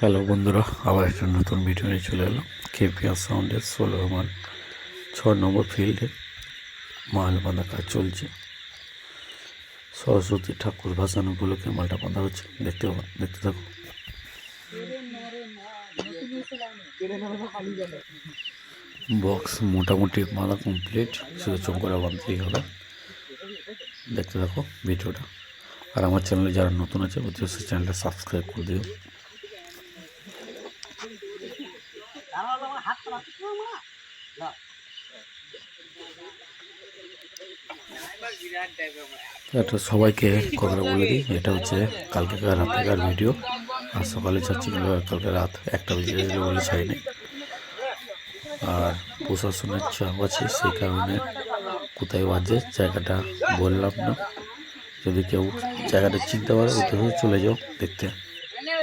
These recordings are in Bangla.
হ্যালো বন্ধুরা, আবার একটা নতুন ভিডিও নিয়ে চলে এলাম। কেপিআর সাউন্ডের ষোলো মাল ছ নম্বর ফিল্ডে মাল বাঁধা কাজ চলছে। সরস্বতী ঠাকুর ভাসানো উপলক্ষে মালটা বাঁধা হচ্ছে। দেখতে দেখতে থাকো। বক্স মোটামুটি বাঁধা কমপ্লিট শুধু চৌকরা বাঁধতেই হবে। দেখতে থাকো ভিডিওটা আর আমার চ্যানেলে যারা নতুন আছে, অবশ্যই চ্যানেলটা সাবস্ক্রাইব করে দিও। এটা সবাইকে কথাটা বলে দিই, এটা হচ্ছে কালকেকার রাতেকার ভিডিও। আর সকালে কিন্তু কালকে রাত একটা বেজে বলে ছাড়িনি। আর প্রশাসনের চাপ আছে, সেই কারণে কোথায় বাজে জায়গাটা বললাম না। যদি কেউ জায়গাটা চিনতে পারে, ওতে চলে যাও দেখতে।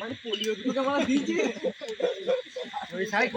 মানে পোলিও দুটো দিয়েছে। ওই সাইড